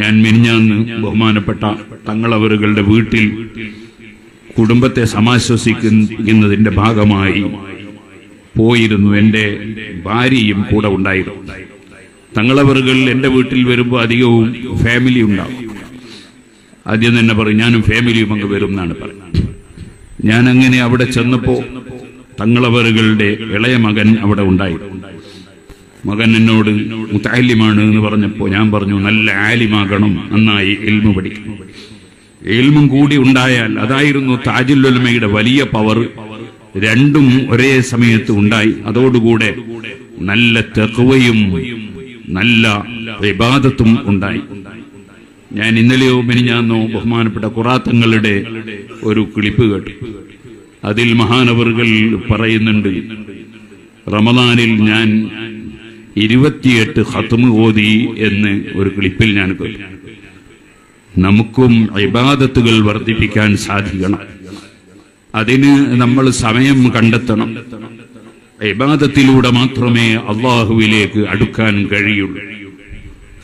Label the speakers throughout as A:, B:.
A: ഞാൻ മിനിഞ്ഞാന്ന് ബഹുമാനപ്പെട്ട തങ്ങളവറുകളുടെ വീട്ടിൽ കുടുംബത്തെ സമാശ്വസിക്കുന്നതിന്റെ ഭാഗമായി പോയിരുന്നു എന്റെ ഭാര്യയും കൂടെ ഉണ്ടായിരുന്നു. തങ്ങളവറുകൾ എന്റെ വീട്ടിൽ വരുമ്പോൾ അധികവും ഫാമിലി ഉണ്ടാവും. ആദ്യം തന്നെ പറയും ഞാനും ഫാമിലിയും അങ്ങ് വരും എന്നാണ് പറയുന്നത് ഞാൻ അങ്ങനെ അവിടെ ചെന്നപ്പോ തങ്ങളവറുകളുടെ ഇളയ മകൻ അവിടെ ഉണ്ടായിരുന്നു. മകൻ എന്നോട് മുത്താലിമാണ് എന്ന് പറഞ്ഞപ്പോ ഞാൻ പറഞ്ഞു നല്ല ആലിമാകണം നന്നായി എൽമു പഠിക്കണം. എൽമും കൂടി ഉണ്ടായാൽ അതായിരുന്നു താജുല്ലുലമയുടെ വലിയ പവർ രണ്ടും ഒരേ സമയത്ത് ഉണ്ടായി. അതോടുകൂടെ നല്ല തെക്കുവയും നല്ല വിവാദത്തും ഉണ്ടായി. ഞാൻ ഇന്നലെയോ മെനിഞ്ഞാന്നോ ബഹുമാനപ്പെട്ട കുറാത്തങ്ങളുടെ ഒരു ക്ലിപ്പ് കേട്ടു. അതിൽ മഹാനവറുകൾ പറയുന്നുണ്ട് റമദാനിൽ ഞാൻ ഇരുപത്തിയെട്ട് ഹത്തുമ് ഓതി എന്ന് ഒരു ക്ലിപ്പിൽ ഞാൻ കേട്ടു നമുക്കും ഇബാദത്തുകൾ വർദ്ധിപ്പിക്കാൻ സാധിക്കണം അതിന് നമ്മൾ സമയം കണ്ടെത്തണം ഇബാദത്തിലൂടെ മാത്രമേ അള്ളാഹുവിലേക്ക് അടുക്കാൻ കഴിയുള്ളൂ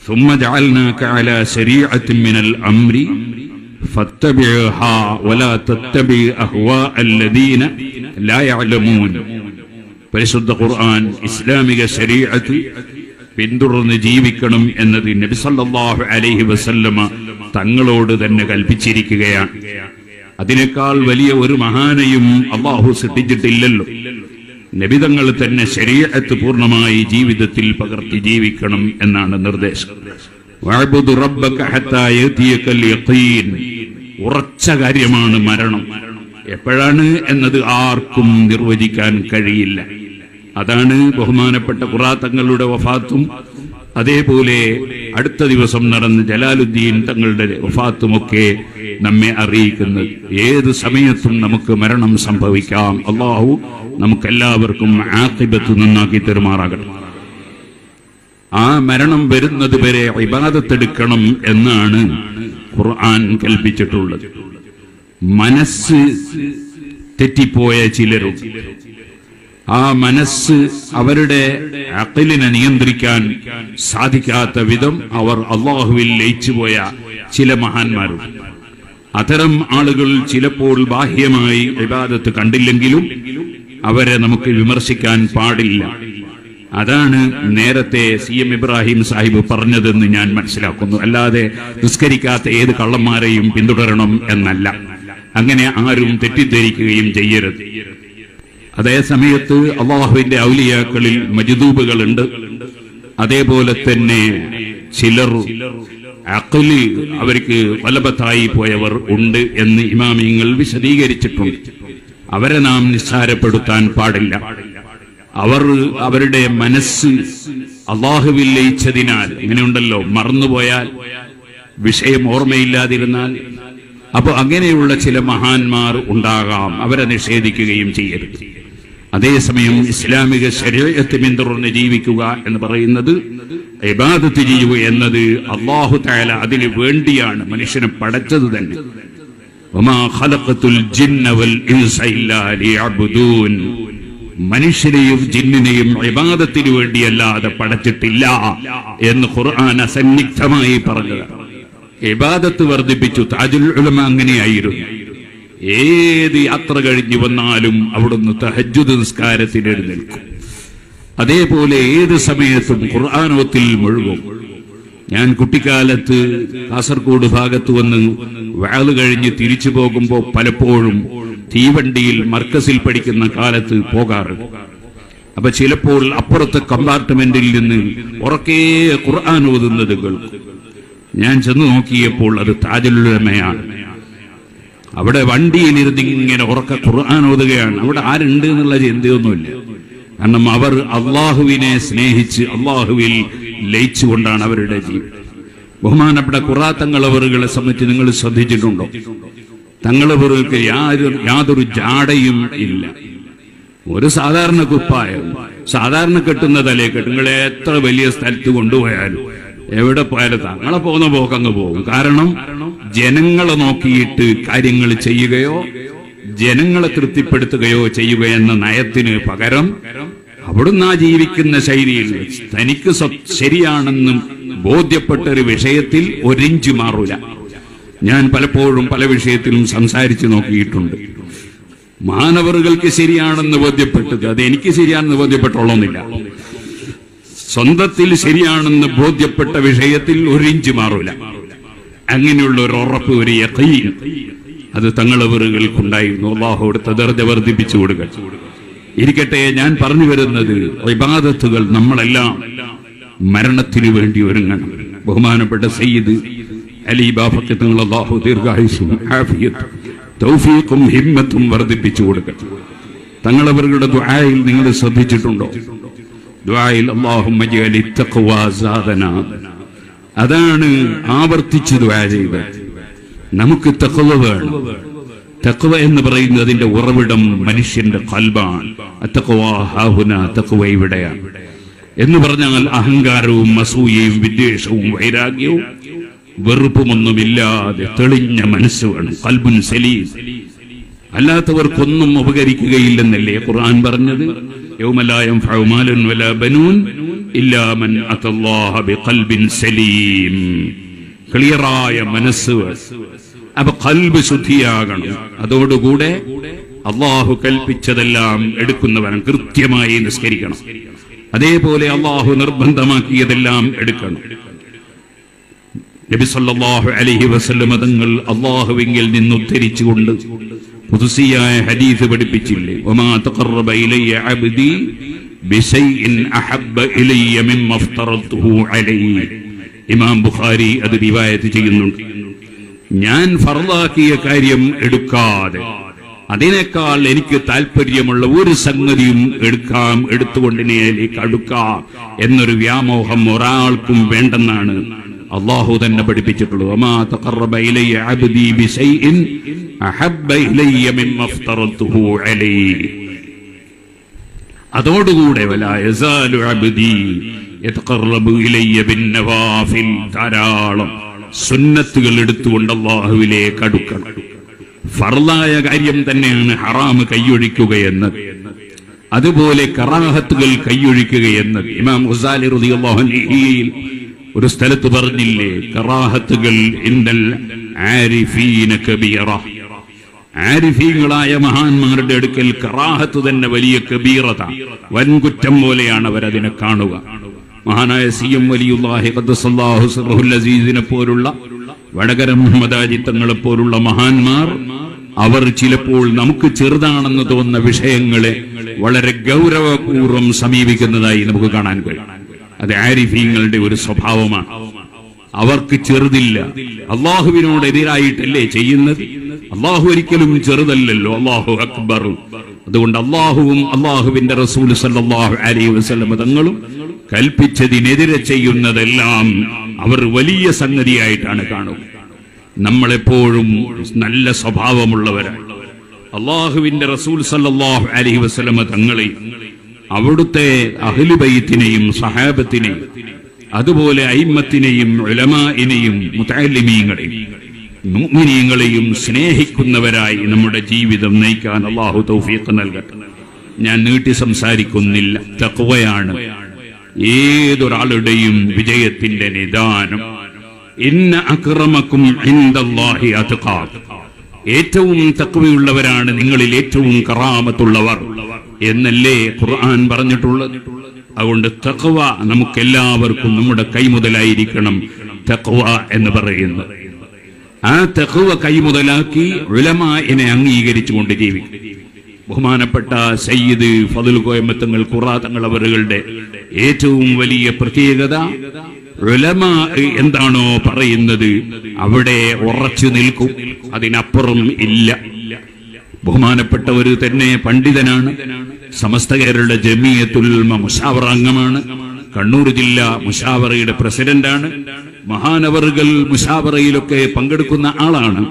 A: ثم جعلناك على شريعة من الأمر فاتبعها ولا تتبع أهواء الذين لا يعلمون പരിശുദ്ധ ഖുർആൻ ഇസ്ലാമിക ശരീരത്തിൽ പിന്തുടർന്ന് ജീവിക്കണം എന്നത് നബി സല്ലല്ലാഹു അലൈഹി വസല്ലമ തങ്ങളോട് തന്നെ കൽപ്പിച്ചിരിക്കുകയാണ്. അതിനേക്കാൾ വലിയ ഒരു മഹാനെയും അള്ളാഹു സൃഷ്ടിച്ചിട്ടില്ലല്ലോ. നബിതങ്ങൾ തന്നെ ശരീരത്ത് പൂർണമായി ജീവിതത്തിൽ പകർത്തി ജീവിക്കണം എന്നാണ് നിർദ്ദേശം. ഉറച്ച കാര്യമാണ് മരണം. എപ്പോഴാണ് എന്നത് ആർക്കും നിർവചിക്കാൻ കഴിയില്ല. അതാണ് ബഹുമാനപ്പെട്ട ഖുറാത്തങ്ങളുടെ വഫാത്തും. അതേപോലെ അടുത്ത ദിവസം നടന്ന ജലാലുദ്ദീൻ തങ്ങളുടെ വഫാത്തുമൊക്കെ നമ്മെ അറിയിക്കുന്നത് ഏത് സമയത്തും നമുക്ക് മരണം സംഭവിക്കാം. അള്ളാഹു നമുക്കെല്ലാവർക്കും ആക്കിബത്ത് നന്നാക്കി തെരുമാറാകട്ടെ. ആ മരണം വരുന്നത് വരെ ഇബാദത്തെടുക്കണം എന്നാണ് ഖുർആൻ കൽപ്പിച്ചിട്ടുള്ളത്. മനസ്സ് തെറ്റിപ്പോയ ചിലരുണ്ട് ആ മനസ്സ് അവരുടെ അക്കലിനെ നിയന്ത്രിക്കാൻ സാധിക്കാത്ത വിധം അവർ അള്ളാഹുവിൽ ലയിച്ചുപോയ ചില മഹാന്മാരുണ്ട്. അത്തരം ആളുകൾ ചിലപ്പോൾ ബാഹ്യമായി വിവാദത്ത് കണ്ടില്ലെങ്കിലും അവരെ നമുക്ക് വിമർശിക്കാൻ പാടില്ല. അതാണ് നേരത്തെ സി എം ഇബ്രാഹിം സാഹിബ് പറഞ്ഞതെന്ന് ഞാൻ മനസ്സിലാക്കുന്നു. അല്ലാതെ നിസ്കരിക്കാത്ത ഏത് കള്ളന്മാരെയും പിന്തുടരണം എന്നല്ല. അങ്ങനെ ആരും തെറ്റിദ്ധരിക്കുകയും ചെയ്യരുത്. അതേ സമയത്ത് അള്ളാഹുവിന്റെ ഔലിയാക്കളിൽ മജുദൂബുകളുണ്ട്. അതേപോലെ തന്നെ ചിലർ അഖലി അവർക്ക് വലഭത്തായി പോയവർ ഉണ്ട് എന്ന് ഇമാമിങ്ങൾ വിശദീകരിച്ചിട്ടുണ്ട്. അവരെ നാം നിസ്സാരപ്പെടുത്താൻ പാടില്ല. അവർ അവരുടെ മനസ്സ് അള്ളാഹുവിൽ ലയിച്ചതിനാൽ ഇങ്ങനെയുണ്ടല്ലോ മറന്നുപോയാൽ വിഷയം ഓർമ്മയില്ലാതിരുന്നാൽ അപ്പോൾ അങ്ങനെയുള്ള ചില മഹാന്മാർ ഉണ്ടാകാം അവരെ നിഷേധിക്കുകയും ചെയ്യരുത്. അതേസമയം ഇസ്ലാമിക ശരീരത്തെ പിന്തുടർന്ന് ജീവിക്കുക എന്ന് പറയുന്നത് ഇബാദത്ത് ചെയ്യുക എന്നത് അള്ളാഹു താല അതിന് വേണ്ടിയാണ്. മനുഷ്യനെ പടച്ചത് തന്നെ. മനുഷ്യനെയും ജിന്നിനെയും ഇബാദത്തിന് വേണ്ടിയല്ലാതെ പടച്ചിട്ടില്ല എന്ന് ഖുർആൻ അസന്നിഗ്ധമായി പറഞ്ഞത് ഇബാദത്ത് വർദ്ധിപ്പിച്ചു. താജുൽ അങ്ങനെയായിരുന്നു. ഏത് യാത്ര കഴിഞ്ഞു വന്നാലും അവിടുന്ന് തഹജുദ് നിസ്കാരത്തിന് എഴുന്നേൽക്കും. അതേപോലെ ഏത് സമയത്തും ഖുർആാനോത്തിൽ മുഴുകും. ഞാൻ കുട്ടിക്കാലത്ത് കാസർഗോഡ് ഭാഗത്ത് വന്ന് വാൾ കഴിഞ്ഞ് തിരിച്ചു പോകുമ്പോൾ പലപ്പോഴും തീവണ്ടിയിൽ മർക്കസിൽ പഠിക്കുന്ന കാലത്ത് പോകാറുണ്ട്. അപ്പൊ ചിലപ്പോൾ അപ്പുറത്തെ കമ്പാർട്ട്മെന്റിൽ നിന്ന് ഉറക്കേ ഖുർആൻ ഓതുന്നത് കേൾക്കും. ഞാൻ ചെന്ന് നോക്കിയപ്പോൾ അത് താജുലുലമയാണ് അവിടെ വണ്ടിയിലിരുന്ന് ഇങ്ങനെ ഉറക്ക ഖുർആൻ ഓതുകയാണ്. അവിടെ ആരുണ്ട് എന്നുള്ള ചിന്തയൊന്നുമില്ല. കാരണം അവർ അള്ളാഹുവിനെ സ്നേഹിച്ച് അള്ളാഹുവിൽ ലയിച്ചുകൊണ്ടാണ് അവരുടെ ജീവിതം. ബഹുമാനപ്പെട്ട ഖുറാത്തങ്ങളവറുകളെ സംബന്ധിച്ച് നിങ്ങൾ ശ്രദ്ധിച്ചിട്ടുണ്ടോ? തങ്ങളവറുകൾക്ക് യാതൊരു യാതൊരു ജാടയും ഇല്ല. ഒരു സാധാരണ കുപ്പായം സാധാരണ കെട്ടുന്ന തലേ കെട്ടുങ്ങളെ എത്ര വലിയ സ്ഥലത്ത് കൊണ്ടുപോയാലും എവിടെ പോയാലും തങ്ങളെ പോകുന്ന പോക്കങ്ങ് പോകും. കാരണം ജനങ്ങളെ നോക്കിയിട്ട് കാര്യങ്ങൾ ചെയ്യുകയോ ജനങ്ങളെ തൃപ്തിപ്പെടുത്തുകയോ ചെയ്യുക എന്ന നയത്തിന് പകരം അവിടുന്ന് ആ ജീവിക്കുന്ന ശൈലിയിൽ തനിക്ക് ശരിയാണെന്നും ബോധ്യപ്പെട്ട ഒരു വിഷയത്തിൽ ഒരിഞ്ച് മാറൂല. ഞാൻ പലപ്പോഴും പല വിഷയത്തിലും സംസാരിച്ചു നോക്കിയിട്ടുണ്ട്. മാനവറുകൾക്ക് ശരിയാണെന്ന് ബോധ്യപ്പെട്ടത് അത് എനിക്ക് ശരിയാണെന്ന് ബോധ്യപ്പെട്ടോളന്നില്ല സ്വന്തത്തിൽ ശരിയാണെന്ന് ബോധ്യപ്പെട്ട വിഷയത്തിൽ ഒരു ഇഞ്ച് മാറൂല. അങ്ങനെയുള്ള ഒരു ഉറപ്പ് ഒരു യഖീൻ അത് വെറുകൾക്കുണ്ടായിരുന്നു. കൊടുത്ത ദർജ വർദ്ധിപ്പിച്ചു കൊടുക്കുക ഇരിക്കട്ടെ ഞാൻ പറഞ്ഞു വരുന്നത് വിവാദത്തുകൾ നമ്മളെല്ലാം മരണത്തിനു വേണ്ടി ഒരുങ്ങണം. ബഹുമാനപ്പെട്ട സയ്യിദ് അലി ബാഫക്ക് തങ്ങൾ അള്ളാഹു ദീർഘായുസും തൗഫീഖും ഹിമ്മത്തും വർദ്ധിപ്പിച്ചു കൊടുക്കുക തങ്ങളവരുടെ ദുആയിൽ നിങ്ങൾ ശ്രദ്ധിച്ചിട്ടുണ്ടോ? അതാണ് ആവർത്തിച്ചു ദുആ ചെയ്ത് നമുക്ക് തക്കവ വേണം. തക്കവ എന്ന് പറയുന്നത് അതിന്റെ ഉറവിടം മനുഷ്യന്റെ കൽബാണ്. തഖ്വ ഇവിടെയാണ് എന്ന് പറഞ്ഞാൽ അഹങ്കാരവും അസൂയയും വിദ്വേഷവും വൈരാഗ്യവും വെറുപ്പുമൊന്നുമില്ലാതെ തെളിഞ്ഞ മനസ്സ് വേണം. കൽബുൻ സലീം. അല്ലാത്തവർക്കൊന്നും ഉപകരിക്കുകയില്ലെന്നല്ലേ ഖുർആൻ പറഞ്ഞത്? ബനൂൻ സലീം. ക്ലിയറായ മനസ്സ്. അപ്പൊ കൽബ് ശുദ്ധിയാകണം. അതോടുകൂടെ അള്ളാഹു കൽപ്പിച്ചതെല്ലാം എടുക്കുന്നവനും കൃത്യമായി നിസ്കരിക്കണം. അതേപോലെ അള്ളാഹു നിർബന്ധമാക്കിയതെല്ലാം എടുക്കണം. നബി സല്ലല്ലാഹു അലൈഹി വസല്ലം തങ്ങൾ അള്ളാഹുവിങ്കിൽ നിന്ന് ഖുദ്സിയായ ഹദീസ് പഠിപ്പിച്ചില്ലേ? ഒമാ തഖറബ ഇലയ്യ അബ്ദി ബിശൈഇൻ അഹബ്ബ ഇലയ്യ മിമ്മ അഫ്തറതുഹു അലൈഹി. ഇമാം ബുഖാരി അത് റിവായത്ത് ചെയ്യുന്നുണ്ട്. ഞാൻ ഫർദാക്കിയ കാര്യം എടുക്കാതെ അതിനേക്കാൾ എനിക്ക് താല്പര്യമുള്ള ഒരു സംഗതിയും എടുക്കാം എടുത്തുകൊണ്ടിനേലേക്ക് അടുക്കാം എന്നൊരു വ്യാമോഹം ഒരാൾക്കും വേണ്ടെന്നാണ് അള്ളാഹു തന്നെ പഠിപ്പിച്ചിട്ടുള്ളൂ അതോടുകൂടെ ധാരാളം സുന്നത്തുകൾ എടുത്തുകൊണ്ട് അള്ളാഹുവിലേക്ക് അടുക്കണം. ഫർലായ കാര്യം തന്നെയാണ് ഹറാമ് കൈയൊഴിക്കുക എന്നത് അതുപോലെ കറാഹത്തുകൾ കൈയൊഴിക്കുക എന്നത് ഇമാം ഹുസാലി അൻഹുയിൽ ഒരു സ്ഥലത്ത് പറഞ്ഞില്ലേ കറാഹത്തുകൾ ഇന്നൽ ആരിഫീന കബീറ. ആരിഫീങ്ങളായ മഹാന്മാരുടെ അടുക്കൽ കറാഹത്ത് തന്നെ വലിയ കബീറത വൻകുറ്റം പോലെയാണ് അവരതിനെ കാണുക. മഹാനായ സി എം വലിയുല്ലാഹി ഖദ്ദസല്ലാഹു സിർറുൽ അസീസിനെ പോലുള്ള വടകര മുഹമ്മദാജി തങ്ങളെ പോലുള്ള മഹാന്മാർ അവർ ചിലപ്പോൾ നമുക്ക് ചെറുതാണെന്ന് തോന്നുന്ന വിഷയങ്ങളെ വളരെ ഗൗരവപൂർവം സമീപിക്കുന്നതായി നമുക്ക് കാണാൻ കഴിയും. അത് ആരിഫീങ്ങളുടെ ഒരു സ്വഭാവമാണ്. അവർക്ക് ചെറുതില്ല. അള്ളാഹുവിനോട് എതിരായിട്ടല്ലേ ചെയ്യുന്നത്? അള്ളാഹു ഒരിക്കലും ചെറുതല്ലല്ലോ. അള്ളാഹു അക്ബർ. അതുകൊണ്ട് അള്ളാഹുവും അള്ളാഹുവിന്റെ റസൂൽ സല്ലാഹു അലൈഹി വസല്ലം തങ്ങളും കൽപ്പിച്ചതിനെതിരെ ചെയ്യുന്നതെല്ലാം അവർ വലിയ സംഗതിയായിട്ടാണ് കാണുക. നമ്മളെപ്പോഴും നല്ല സ്വഭാവമുള്ളവരാണ്. അള്ളാഹുവിന്റെ റസൂൽ സല്ലാഹു അലൈഹി വസല്ലം തങ്ങളെയും അവിടുത്തെ അഹ്ലുബൈത്തിനെയും സഹാബത്തിനെയും അതുപോലെ അയിമ്മത്തിനെയും ഉലമാഇനെയും മുത്തലിമീങ്ങളെയും മുഅ്മിനീങ്ങളെയും സ്നേഹിക്കുന്നവരായി നമ്മുടെ ജീവിതം നയിക്കാൻ അള്ളാഹു തൗഫീഖ് നൽകട്ടെ. ഞാൻ നീട്ടി സംസാരിക്കുന്നില്ല. തഖ്വയാണ്. ഏതൊരാളുടെയും വിജയത്തിന്റെ നിദാനം. ഇന്ന അക്രമക്കും ഏറ്റവും തക്വയുള്ളവരാണ് നിങ്ങളിൽ ഏറ്റവും കറാമത്തുള്ളവർ. എന്നല്ലേ ഖുർആൻ പറഞ്ഞിട്ടുള്ളത്? അതുകൊണ്ട് തക്വ നമുക്കെല്ലാവർക്കും നമ്മുടെ കൈമുതലായിരിക്കണം തക്വ എന്ന് പറയുന്നത്. ആ തക്വ കൈമുതലാക്കി ഉലമാനെ അംഗീകരിച്ചുകൊണ്ട് ജീവിക്കും. ബഹുമാനപ്പെട്ട സയ്യിദ് ഫതുൽ കോയമ്പത്തങ്ങൾ ഖുറാത്തങ്ങൾ അവരുടെ ഏറ്റവും വലിയ പ്രത്യേകത ഉലമ എന്താണോ പറയുന്നത് അവിടെ ഉറച്ചു നിൽക്കും അതിനപ്പുറം ഇല്ല. ബഹുമാനപ്പെട്ടവര് തന്നെ പണ്ഡിതനാണ്. സമസ്ത കേരള ജമിയത്തുൽ മുഷാവറ അംഗമാണ്. കണ്ണൂർ ജില്ല മുഷാവറയുടെ പ്രസിഡന്റാണ്. മഹാനവറുകൾ മുഷാവറയിലൊക്കെ പങ്കെടുക്കുന്ന ആളാണ്.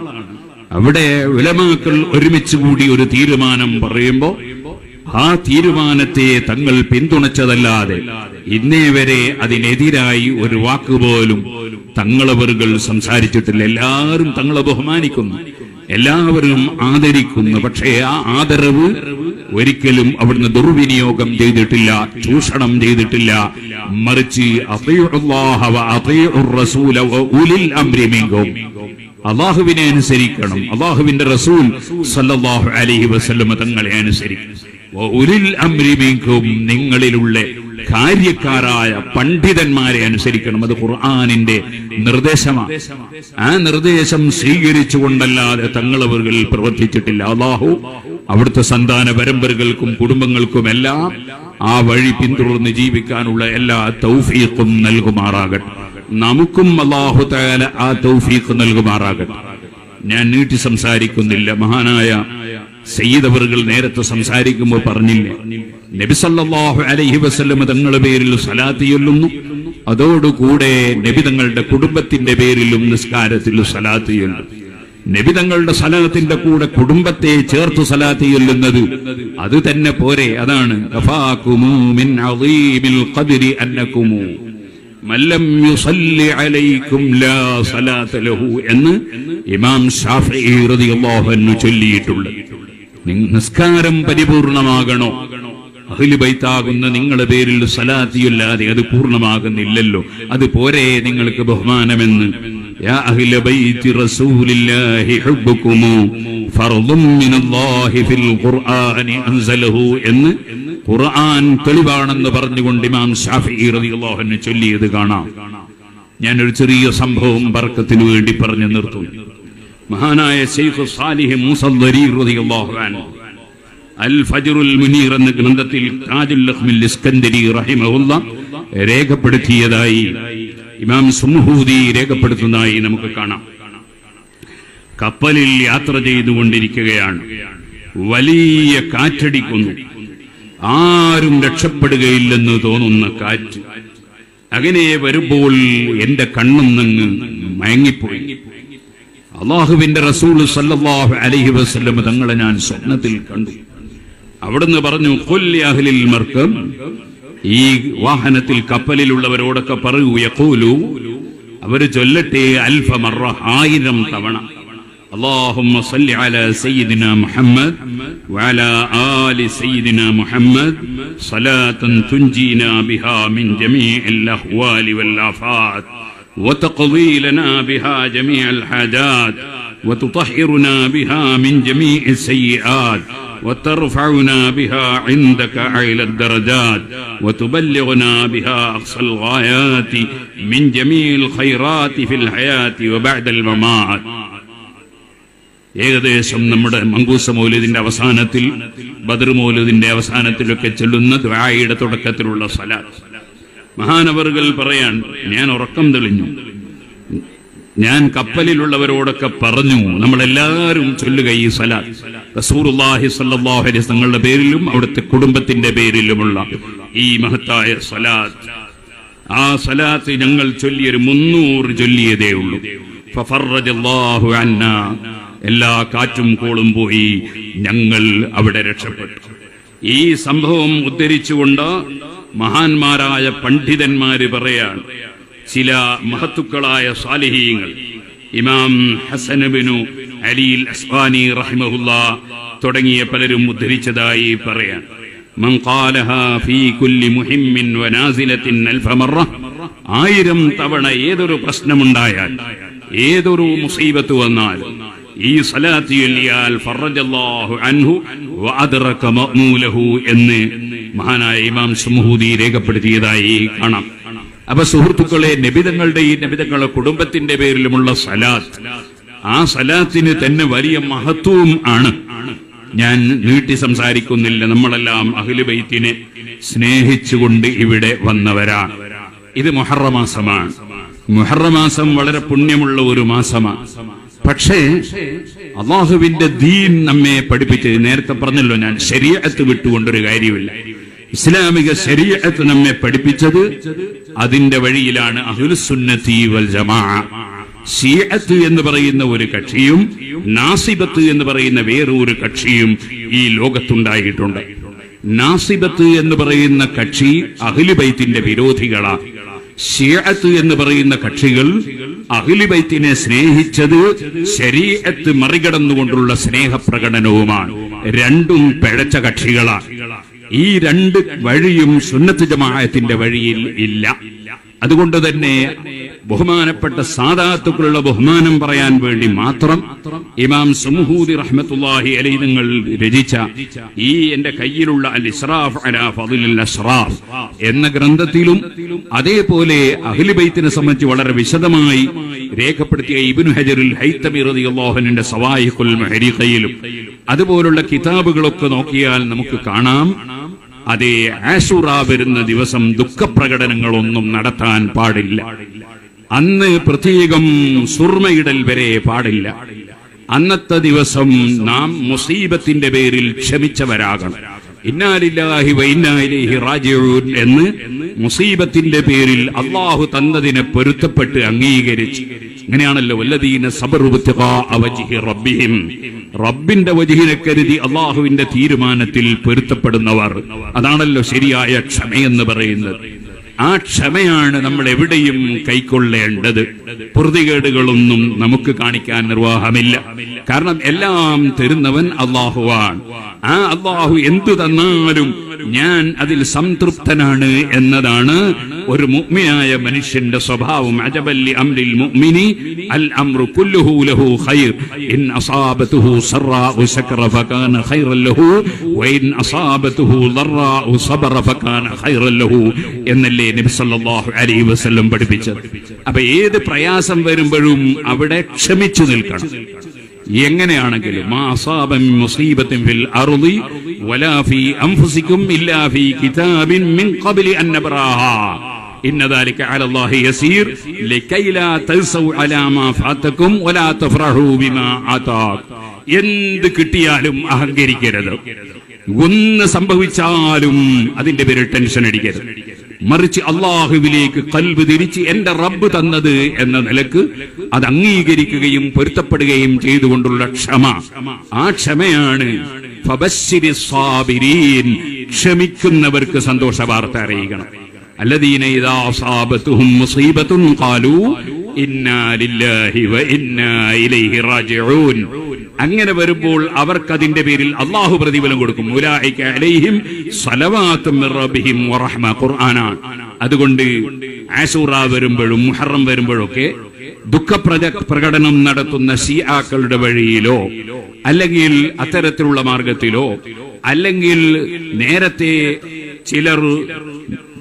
A: അവിടെ വിലമാക്കൾ ഒരുമിച്ച് കൂടി ഒരു തീരുമാനം പറയുമ്പോ ആ തീരുമാനത്തെ തങ്ങൾ പിന്തുണച്ചതല്ലാതെ ഇന്നേ വരെ അതിനെതിരായി ഒരു വാക്കുപോലും തങ്ങളവറുകൾ സംസാരിച്ചിട്ടില്ല. എല്ലാവരും തങ്ങളെ ബഹുമാനിക്കുന്നു. എല്ലാവരും ആദരിക്കുന്നു. പക്ഷേ ആ ആദരവ് ഒരിക്കലും അവിടുന്ന് ദുർവിനിയോഗം ചെയ്തിട്ടില്ല ചൂഷണം ചെയ്തിട്ടില്ല മറിച്ച്. അള്ളാഹുവിനെ അനുസരിക്കണം അള്ളാഹുവിന്റെ റസൂൽ അലൈഹി വസല്ലമ തങ്ങളെ അനുസരിക്കണം. നിങ്ങളിലുള്ള കാര്യക്കാരായ പണ്ഡിതന്മാരെ അനുസരിക്കണം. അത് ഖുർആാനിന്റെ നിർദ്ദേശമാണ് ആ നിർദ്ദേശം സ്വീകരിച്ചുകൊണ്ടല്ലാതെ തങ്ങളവകൾ പ്രവർത്തിച്ചിട്ടില്ല. അള്ളാഹു അവിടുത്തെ സന്താന പരമ്പരകൾക്കും കുടുംബങ്ങൾക്കുമെല്ലാം ആ വഴി പിന്തുടർന്ന് ജീവിക്കാനുള്ള എല്ലാ തൗഫീഖും നൽകുമാറാകട്ടെ. നമുക്കും അള്ളാഹു തയാല ആ തൗഫീഖ് നൽകുമാറാകട്ടെ. ഞാൻ നീട്ടി സംസാരിക്കുന്നില്ല. മഹാനായ സയ്യിദ് അവറുകൾ നേരത്തെ സംസാരിക്കുമ്പോൾ പറഞ്ഞില്ലേ? നബിസല്ലാഹു അലൈഹി വസ്ല്ലം തങ്ങളുടെ പേരിൽ സലാത്ത് ചൊല്ലുന്നു. അതോടുകൂടെ നബി തങ്ങളുടെ കുടുംബത്തിന്റെ പേരിലും നിസ്കാരത്തിൽ സലാത്ത് ചൊല്ലുന്നു. നബി തങ്ങളുടെ സലാത്തിന്റെ കൂടെ കുടുംബത്തെ ചേർത്ത് സലാത്ത് ചൊല്ലുന്നത് അത് തന്നെ പോരെ അതാണ്. എന്ന് ഇമാം ഷാഫി ചൊല്ലിയിട്ടുണ്ട്. നിസ്കാരം പരിപൂർണമാകണോ? അഹ്ലു ബൈത്താകുന്ന നിങ്ങളുടെ പേരിൽ സലാത്തിയല്ലാതെ അത് പൂർണമാകുന്നില്ലല്ലോ. അത് പോരെ നിങ്ങൾക്ക് ബഹുമാനമെന്ന്. എന്ന് ഖുർആൻ തെളിവാണെന്ന് പറഞ്ഞുകൊണ്ട് ഇമാം ഷാഫിഈ റളിയല്ലാഹു ചൊല്ലിയത് കാണാം. ഞാനൊരു ചെറിയ സംഭവം ബർക്കത്തിനു വേണ്ടി പറഞ്ഞു നിർത്തുന്നു. മഹാനായ ശൈഖ് സാലിഹ് മൂസദ്ദരി റളിയല്ലാഹു അൻഹു അൽ ഫജ്റുൽ മുനീർ എന്ന ഗ്രന്ഥത്തിൽ താജുൽ ലഖ്മിൽ ഇസ്കന്ദരി റഹിമഹുല്ല രേഖപ്പെടുത്തിയതായി ഇമാം സുംഹൂദി രേഖപ്പെടുത്തുന്നതായി നമുക്ക് കാണാം. കപ്പലിൽ യാത്ര ചെയ്തുകൊണ്ടിരിക്കുകയാണ്. വലിയ കാറ്റടിക്കുന്നു. ആരും രക്ഷപ്പെടുകയില്ലെന്ന് തോന്നുന്ന കാറ്റ്. അങ്ങനെ വരുമ്പോൾ എന്റെ കണ്ണും നിന്ന് മയങ്ങിപ്പോയി. അള്ളാഹുവിന്റെ റസൂൽ സല്ലാഹു അലഹി വസല്ലം തങ്ങളെ ഞാൻ സ്വപ്നത്തിൽ കണ്ടു. അവിടുന്ന് പറഞ്ഞു കൊല്ലി അഹ്ലിൽ മർക്കം ഈ വാഹനത്തിൽ കപ്പലിലുള്ളവരോടൊക്കെ പറയൂ യഖൂലു അവര് ചൊല്ലട്ടെ അൽഫ മറ ആയിരം തവണ اللهم صل على سيدنا محمد وعلى آل سيدنا محمد صلاة تنجينا بها من جميع الأهوال والآفات وتقضي لنا بها جميع الحاجات وتطهرنا بها من جميع السيئات وترفعنا بها عندك أعلى الدرجات وتبلغنا بها أقصى الغايات من جميع الخيرات في الحياة وبعد الممات ഏകദേശം നമ്മുടെ മങ്കൂസ മൗലിദിന്റെ അവസാനത്തിൽ ബദർ മൗലിദിന്റെ അവസാനത്തിലൊക്കെ ചൊല്ലുന്ന ദ്വായുടെ തുടക്കത്തിലുള്ള സലാത്ത് മഹാനവറുകൾ പറയാൻ ഞാൻ ഉറക്കം തെളിഞ്ഞു ഞാൻ കപ്പലിലുള്ളവരോടൊക്കെ പറഞ്ഞു. നമ്മളെല്ലാവരും ചൊല്ലുക ഈ സലാത്ത്. റസൂറുല്ലാഹി സല്ലാഹരി തങ്ങളുടെ പേരിലും അവിടുത്തെ കുടുംബത്തിന്റെ പേരിലുമുള്ള ഈ മഹത്തായ സലാത്ത്. ആ സലാത്ത് ഞങ്ങൾ ചൊല്ലിയൊരു മുന്നൂറ് ചൊല്ലിയതേ ഉള്ളൂ. എല്ലാ കാറ്റും കോളും പോയി ഞങ്ങൾ അവിടെ രക്ഷപ്പെട്ടു. ഈ സംഭവം ഉദ്ധരിച്ചുകൊണ്ട് മഹാന്മാരായ പണ്ഡിതന്മാര് പറയാണ് ചില മഹത്തുക്കളായ സാലിഹീങ്ങൾ ഇമാം ഹസനബിനു അലിൽ അസ്വാനി റഹിമഹുല്ല തുടങ്ങിയ പലരും ഉദ്ധരിച്ചതായി പറയാൻ من قالها في كل مهم ونازلة ألف مرة ആയിരം തവണ ഏതൊരു പ്രശ്നമുണ്ടായാൽ ഏതൊരു മുസീബത്ത് വന്നാൽ ഈ സലാത്ത് ചൊല്ലിയാൽ ഫറജല്ലാഹു അൻഹു വഅദ്റക മഅ്മൂലഹു എന്ന് മഹാനായ ഇമാം സുമഹൂദി രേഖപ്പെടുത്തിയതായി കാണാം അപ്പൊ സുഹൃത്തുക്കളെ നബിതങ്ങളുടെ ഈ നബിതങ്ങളുടെ കുടുംബത്തിന്റെ പേരിലുമുള്ള സലാത്ത്. ആ സലാത്തിന് തന്നെ വലിയ മഹത്വവും ആണ്. ഞാൻ നീട്ടി സംസാരിക്കുന്നില്ല നമ്മളെല്ലാം അഖിലുബൈത്തിനെ സ്നേഹിച്ചുകൊണ്ട് ഇവിടെ വന്നവരാണ് ഇത് മൊഹറമാസമാണ് മുഹറമാസം വളരെ പുണ്യമുള്ള ഒരു മാസമാണ് പക്ഷേ അള്ളാഹുവിന്റെ ദീൻ നമ്മെ പഠിപ്പിച്ചത് നേരത്തെ പറഞ്ഞല്ലോ ഞാൻ ശരീരത്ത് വിട്ടുകൊണ്ടൊരു കാര്യമില്ല. ഇസ്ലാമിക ശരീരത്ത് നമ്മെ പഠിപ്പിച്ചത് അതിന്റെ വഴിയിലാണ് അഹുലുസുന്നത്തി വൽ എന്ന് പറയുന്ന ഒരു കക്ഷിയും നാസിബത്ത് എന്ന് പറയുന്ന വേറൊരു കക്ഷിയും ഈ ലോകത്തുണ്ടായിട്ടുണ്ട്. നാസിബത്ത് എന്ന് പറയുന്ന കക്ഷി അഖിലുബൈത്തിന്റെ വിരോധികളാണ് ഷിയത്ത് എന്ന് പറയുന്ന കക്ഷികൾ അഖിലുബൈത്തിനെ സ്നേഹിച്ചത് ശരീഅത്ത് മറികടന്നുകൊണ്ടുള്ള സ്നേഹപ്രകടനവുമാണ്. രണ്ടും പിഴച്ച കക്ഷികളാണ് ഈ രണ്ട് വഴിയും സുന്നത്ത് ജമാഅത്തിന്റെ വഴിയിൽ ഇല്ല. അതുകൊണ്ട് തന്നെ ബഹുമാനപ്പെട്ട സാദാത്തുക്കളുള്ള ബഹുമാനം പറയാൻ വേണ്ടി മാത്രം ഇമാം സുമുഹൂദി റഹ്മത്തുല്ലാഹി അലൈ നിങ്ങൾ രചിച്ച ഈ എന്റെ കയ്യിലുള്ള അൽ ഇസ്രാഫ് അലാ ഫദിൽ അസ്റാഫ് എന്ന ഗ്രന്ഥത്തിലും അതേപോലെ അഖിലുബൈത്തിനെ സംബന്ധിച്ച് വളരെ വിശദമായി രേഖപ്പെടുത്തിയ ഇബ്നു ഹജറുൽ ഹൈത്തമി റളിയല്ലാഹുവിന്റെ സവായിഖുൽ മഹരിഖയിലും അതുപോലുള്ള കിതാബുകളൊക്കെ നോക്കിയാൽ നമുക്ക് കാണാം. അതേ ആഷുറ വരുന്ന ദിവസം ദുഃഖപ്രകടനങ്ങളൊന്നും നടത്താൻ പാടില്ല. അന്ന് പ്രത്യേകം സുർമയിടൽ വരെ പാടില്ല. അന്നത്തെ ദിവസം നാം മുസീബത്തിന്റെ പേരിൽ ക്ഷമിച്ചവരാകണം. ഇന്നാലില്ലാഹി വൈനാലിഹി റാജിഊൻ എന്ന് മുസീബത്തിന്റെ പേരിൽ അള്ളാഹു തന്നതിനെ പൊരുത്തപ്പെട്ട് അംഗീകരിച്ച്. അവജിഹി റബ്ബിഹിം. റബ്ബിന്റെ വജിഹിനെ കരുതി അള്ളാഹുവിന്റെ തീരുമാനത്തിൽ പൊരുത്തപ്പെടുന്നവർ. അതാണല്ലോ ശരിയായ ക്ഷമയെന്ന് പറയുന്നത്. ആ ക്ഷമയാണ് നമ്മൾ എവിടെയും കൈക്കൊള്ളേണ്ടത്. പൊറുതികേടുകളൊന്നും നമുക്ക് കാണിക്കാൻ നിർവാഹമില്ല. കാരണം എല്ലാം തരുന്നവൻ അള്ളാഹുവാണ്. ആ അള്ളാഹു എന്തു തന്നാലും ഞാൻ അതിൽ സംതൃപ്തനാണ് എന്നതാണ് ഒരു മുഗ്മിയായ മനുഷ്യന്റെ സ്വഭാവം. അജബല്ലി അംരിൽ മുഗ്മിനി അൽ അംറു കുല്ലുഹു ലഹു ഖൈർ. ഇൻ അസാബതുഹു സറാഉ ശക്ര ഫകാന ഖൈറൻ ലഹു വഇൻ അസാബതുഹു ളറാഉ സബറ ഫകാന ഖൈറൻ ലഹു എന്നല്ലേ നബി സല്ലല്ലാഹു അലൈഹി വസല്ലം പഠിപ്പിച്ചത്. അപ്പോൾ ഏത് പ്രയാസം വരുമ്പോഴും അവിടെ ക്ഷമിച്ചു നിൽക്കണം. എങ്ങനെയാണെങ്കിലും എന്ത് കിട്ടിയാലും അഹങ്കരിക്കരുത്. ഒന്ന് സംഭവിച്ചാലും അതിന്റെ പേര് ടെൻഷൻ അടിക്കരുത്. മറിച്ച് അള്ളാഹുവിലേക്ക് കൽബ് തിരിച്ച് എന്റെ റബ്ബ് തന്നത് എന്ന നിലയ്ക്ക് അത് അംഗീകരിക്കുകയും പൊരുത്തപ്പെടുകയും ചെയ്തുകൊണ്ടുള്ള ക്ഷമ. ആ ക്ഷമയാണ് ക്ഷമിക്കുന്നവർക്ക് സന്തോഷ വാർത്ത അറിയിക്കണം. അല്ലദീന ഇതാ സാബത്തും മുസീബത്തും അങ്ങനെ വരുമ്പോൾ അവർക്കതിന്റെ പേരിൽ അള്ളാഹു പ്രതിഫലം കൊടുക്കും. ഖുർആനാണ് അതുകൊണ്ട് ആഷൂറ വരുമ്പോഴും മുഹറം വരുമ്പോഴൊക്കെ ദുഃഖ പ്രകടനം നടത്തുന്ന ഷിയാക്കളുടെ വഴിയിലോ അല്ലെങ്കിൽ അത്തരത്തിലുള്ള മാർഗത്തിലോ അല്ലെങ്കിൽ നേരത്തെ ചിലർ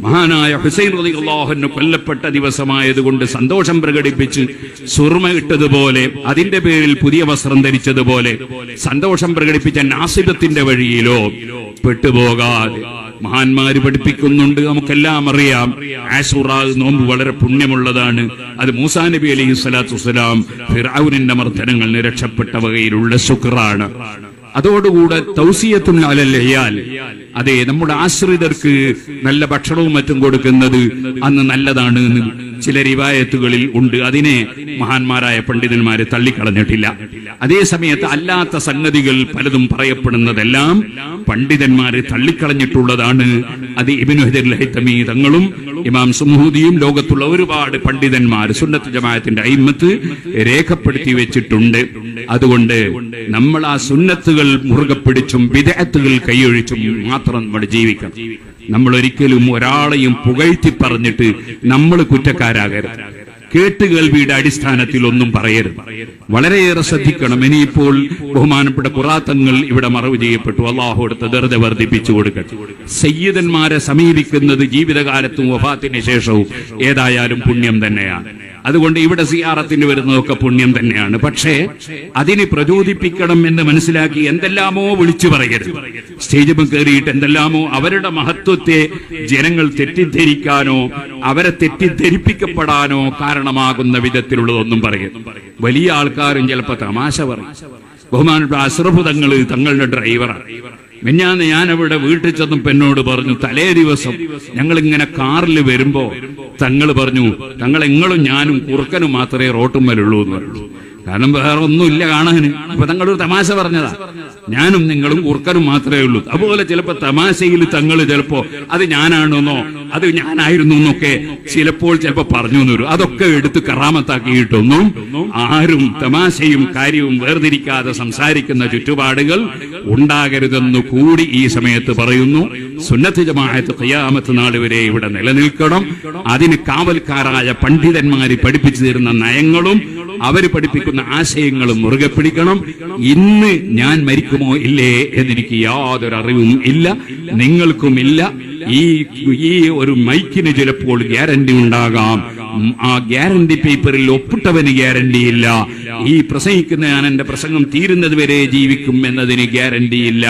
A: മഹാനായ ഹുസൈൻ റതി അള്ളാഹുന് കൊല്ലപ്പെട്ട ദിവസമായതുകൊണ്ട് സന്തോഷം പ്രകടിപ്പിച്ച് സുർമ ഇട്ടതുപോലെ അതിന്റെ പേരിൽ പുതിയ വസ്ത്രം ധരിച്ചതുപോലെ സന്തോഷം പ്രകടിപ്പിച്ച നാസിബത്തിന്റെ വഴിയിലോ പെട്ടുപോകാതെ. മഹാന്മാര് പഠിപ്പിക്കുന്നുണ്ട് നമുക്കെല്ലാം അറിയാം. ആശുറ നോമ്പ് വളരെ പുണ്യമുള്ളതാണ്. അത് മൂസാ നബി അലൈഹി സ്വലാത്തു വസ്സലാം മർദ്ദനങ്ങളിൽ മർദ്ദനങ്ങൾ രക്ഷപ്പെട്ട വകയിലുള്ള ശുക്രാണ്. അതോടുകൂടെ തൗസിയത്തുൽ അലല്ലയാൽ അതെ നമ്മുടെ ആശ്രിതർക്ക് നല്ല ഭക്ഷണവും മറ്റും കൊടുക്കുന്നത് അന്ന് നല്ലതാണ് എന്ന് ചില റിവായത്തുകളിൽ ഉണ്ട്. അതിനെ മഹാന്മാരായ പണ്ഡിതന്മാരെ തള്ളിക്കളഞ്ഞിട്ടില്ല. അതേ സമയത്ത് അല്ലാത്ത സംഗതികൾ പലതും പറയപ്പെടുന്നതെല്ലാം പണ്ഡിതന്മാരെ തള്ളിക്കളഞ്ഞിട്ടുള്ളതാണ്. അത് ഇബിനു തങ്ങളും ഇമാം സുമൂദിയും ലോകത്തുള്ള ഒരുപാട് പണ്ഡിതന്മാർ സുന്നത്ത് ജമാഅത്തിന്റെ അയിമത്ത് രേഖപ്പെടുത്തി വെച്ചിട്ടുണ്ട്. അതുകൊണ്ട് നമ്മൾ ആ സുന്നത്തുകൾ മുറുകെ പിടിച്ചും വിദഗ്ധകൾ കൈയൊഴിച്ചും മാത്രം നമ്മൾ ജീവിക്കണം. നമ്മൾ ഒരിക്കലും ഒരാളെയും പുകഴ്ത്തി പറഞ്ഞിട്ട് നമ്മൾ കുറ്റക്കാരാകരുത്. കേട്ടുകേൾവിയുടെ അടിസ്ഥാനത്തിൽ ഒന്നും പറയരുത്. വളരെയേറെ ശ്രദ്ധിക്കണം. ഇനിയിപ്പോൾ ബഹുമാനപ്പെട്ട കുറാത്തങ്ങൾ ഇവിടെ മറവ് ചെയ്യപ്പെട്ടു. അള്ളാഹു എടുത്ത് ദർജ വർദ്ധിപ്പിച്ചു കൊടുക്കട്ടെ. സയ്യിദന്മാരെ സമീപിക്കുന്നത് ജീവിതകാലത്തും വഫാത്തിന് ശേഷവും ഏതായാലും പുണ്യം തന്നെയാണ്. അതുകൊണ്ട് ഇവിടെ സിയാറത്തിന് വരുന്നതൊക്കെ പുണ്യം തന്നെയാണ്. പക്ഷേ അതിനെ പ്രചോദിപ്പിക്കണം എന്ന് മനസ്സിലാക്കി എന്തെല്ലാമോ വിളിച്ചു പറയരുത്. സ്റ്റേജിൽ കയറിയിട്ട് എന്തെല്ലാമോ അവരുടെ മഹത്വത്തെ ജനങ്ങൾ തെറ്റിദ്ധരിക്കാനോ അവരെ തെറ്റിദ്ധരിപ്പിക്കപ്പെടാനോ കാരണമാകുന്ന വിധത്തിലുള്ളതൊന്നും പറയരുത്. വലിയ ആൾക്കാരും ചിലപ്പോ തമാശ പറയും. ബഹുമാനപ്പെട്ട അശ്രഭുതങ്ങൾ തങ്ങളുടെ ഡ്രൈവറാണ്. മിഞ്ഞാന്ന് ഞാൻ അവിടെ വീട്ടിൽ ചെന്നപ്പോ എന്നോട് പറഞ്ഞു തലേ ദിവസം ഞങ്ങൾ ഇങ്ങനെ കാറിൽ വരുമ്പോ തങ്ങൾ പറഞ്ഞു തങ്ങൾ എങ്ങളും ഞാനും കുറുക്കനും മാത്രമേ റോട്ടുമ്മലുള്ളൂ എന്ന് പറഞ്ഞു. കാരണം വേറെ ഒന്നുമില്ല കാണാന്. അപ്പൊ തങ്ങളൊരു തമാശ പറഞ്ഞതാ. ഞാനും നിങ്ങളും കുർക്കനും മാത്രമേ ഉള്ളൂ. അതുപോലെ ചിലപ്പോ തമാശയിൽ തങ്ങൾ ചിലപ്പോ അത് ഞാനാണെന്നോ അത് ഞാനായിരുന്നു എന്നൊക്കെ ചിലപ്പോൾ ചിലപ്പോ പറഞ്ഞു എന്ന് അതൊക്കെ എടുത്ത് കറാമത്താക്കിയിട്ടൊന്നും ആരും തമാശയും കാര്യവും വേർതിരിക്കാതെ സംസാരിക്കുന്ന ചുറ്റുപാടുകൾ ഉണ്ടാകരുതെന്ന് കൂടി ഈ സമയത്ത് പറയുന്നു. സുന്നത്ത് ജമാഅത്ത് കയ്യാമത്ത് നാൾ വരെ ഇവിടെ നിലനിൽക്കണം. അതിന് കാവൽക്കാരായ പണ്ഡിതന്മാര് പഠിപ്പിച്ചു തരുന്ന നയങ്ങളും അവർ പഠിപ്പിക്കുന്ന ആശയങ്ങളും മുറുകെ പിടിക്കണം. ഇന്ന് ഞാൻ മരിക്കുമോ ഇല്ലേ എന്നെനിക്ക് യാതൊരു അറിവും ഇല്ല നിങ്ങൾക്കും ഇല്ല. ഈ ഈ ഒരു മൈക്കിന് ചിലപ്പോൾ ഗ്യാരണ്ടി ഉണ്ടാകാം. ആ ഗ്യാരണ്ടി പേപ്പറിൽ ഒപ്പിട്ടവന് ഗ്യാരണ്ടിയില്ല. ഈ പ്രസംഗിക്കുന്ന ഞാൻ എന്റെ പ്രസംഗം തീരുന്നത് വരെ ജീവിക്കും എന്നതിന് ഗ്യാരണ്ടിയില്ല.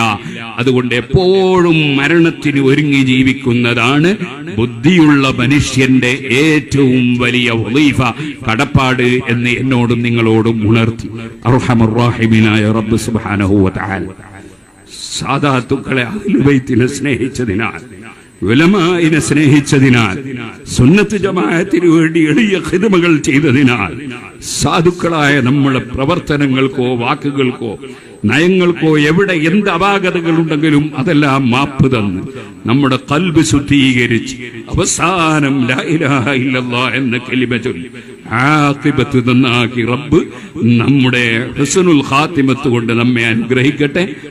A: അതുകൊണ്ട് എപ്പോഴും മരണത്തിന് ഒരുങ്ങി ജീവിക്കുന്നതാണ് ബുദ്ധിയുള്ള മനുഷ്യന്റെ ഏറ്റവും വലിയ വലീഫ കടപ്പാട് എന്ന് എന്നോടും നിങ്ങളോടും ഉണർത്തി. അർഹമുറാഹിമിനായ റബ്ബ് സുബ്ഹാനഹു വ തആല. സാധാത്തുക്കളെ അഹ്ലുബൈത്തിനെ സ്നേഹിച്ചതിനാൽ ഉലമായിനെ സ്നേഹിച്ചതിനാൽ സുന്നത്ത് ജമാഅത്തിന് വേണ്ടി എളിയ ഹിതമകൾ ചെയ്തതിനാൽ സാധുക്കളായ നമ്മുടെ പ്രവർത്തനങ്ങൾക്കോ വാക്കുകൾക്കോ നയങ്ങൾക്കോ എവിടെ എന്ത് അപാകതകൾ ഉണ്ടെങ്കിലും അതെല്ലാം മാപ്പ് തന്ന് നമ്മുടെ കൽബ് ശുദ്ധീകരിച്ച് അവസാനം എന്ന കലിമ ചൊല്ലി ആഖിബത്ത് നന്നാക്കി റബ്ബ് നമ്മുടെ ഹുസ്നുൽ ഹാത്തിമത്ത് കൊണ്ട് നമ്മെ അനുഗ്രഹിക്കട്ടെ.